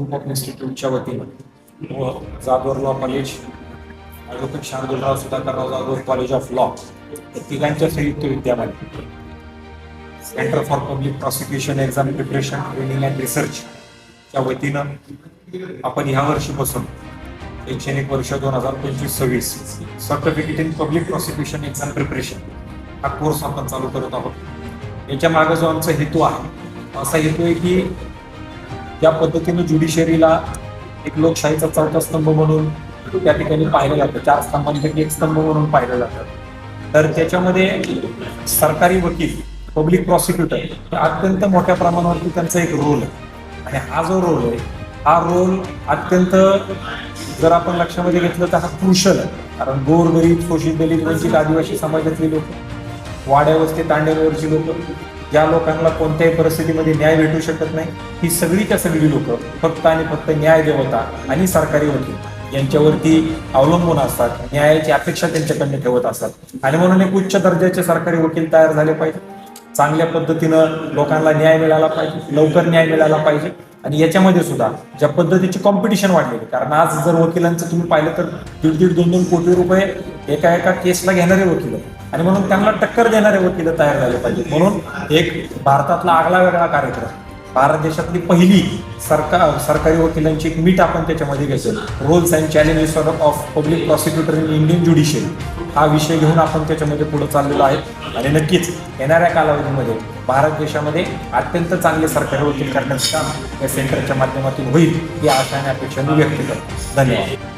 Group of इन्स्टिट्यूटच्या वतीनं. व Jadhavar law college advocate Shardulrao Sudhakarrao Jadhavar college of law या तिघांच्या संयुक्त विद्यामध्ये centre for public prosecution exam preparation training and रिसर्चच्या वतीनं आपण ह्या वर्षीपासून शैक्षणिक वर्ष दोन हजार पंचवीस सव्वीस certificate in public prosecution exam preparation हा कोर्स आपण चालू करत आहोत. याच्या मागे जो आमचा हेतू आहे असा हेतू आहे की ज्या पद्धतीनं ज्युडिशरीला एक लोकशाहीचा चौथा स्तंभ म्हणून त्या ठिकाणी पाहिलं जातं. चार स्तंभांपैकी एक स्तंभ म्हणून पाहिलं जातं. तर त्याच्यामध्ये सरकारी वकील पब्लिक प्रॉसिक्युटर हे अत्यंत मोठ्या प्रमाणावरती त्यांचा एक रोल आहे. आणि हा जो रोल आहे हा रोल अत्यंत जर आपण लक्षामध्ये घेतलं तर हा क्रुशल आहे. कारण गोरगरीब शोषित दलित वंचित आदिवासी समाजातले लोक वाड्या वस्ती तांड्यावरची लोक ज्या लोकांना कोणत्याही परिस्थितीमध्ये न्याय भेटू शकत नाही ही सगळीच्या सगळी लोक फक्त आणि फक्त न्याय देवता आणि सरकारी वकील यांच्यावरती अवलंबून असतात न्यायाची अपेक्षा त्यांच्याकडनं ठेवत असतात. आणि म्हणून एक उच्च दर्जाचे सरकारी वकील तयार झाले पाहिजे. चांगल्या पद्धतीनं लोकांना न्याय मिळाला पाहिजे लवकर न्याय मिळाला पाहिजे. आणि याच्यामध्ये सुद्धा ज्या पद्धतीची कॉम्पिटिशन वाढलेली कारण आज जर वकिलांचं तुम्ही पाहिलं तर दीड दीड दोन दोन कोटी रुपये एका एका केसला घेणारे वकील आणि म्हणून त्यांना टक्कर देणारे वकील तयार झाले पाहिजेत. म्हणून एक भारतातला आगळा वेगळा कार्यक्रम भारत देशातली पहिली सरकार सरकारी वकिलांची एक मीट आपण त्याच्यामध्ये घेतो roles and challenges of public prosecutor in Indian judicial हा विषय घेऊन आपण त्याच्यामध्ये पुढे चाललेलो आहे. आणि नक्कीच येणाऱ्या कालावधीमध्ये भारत देशामध्ये अत्यंत चांगले सरकारी वकील करण्याचं काम या सेंटरच्या माध्यमातून होईल ही आशा आणि अपेक्षा मी व्यक्त करतो. धन्यवाद.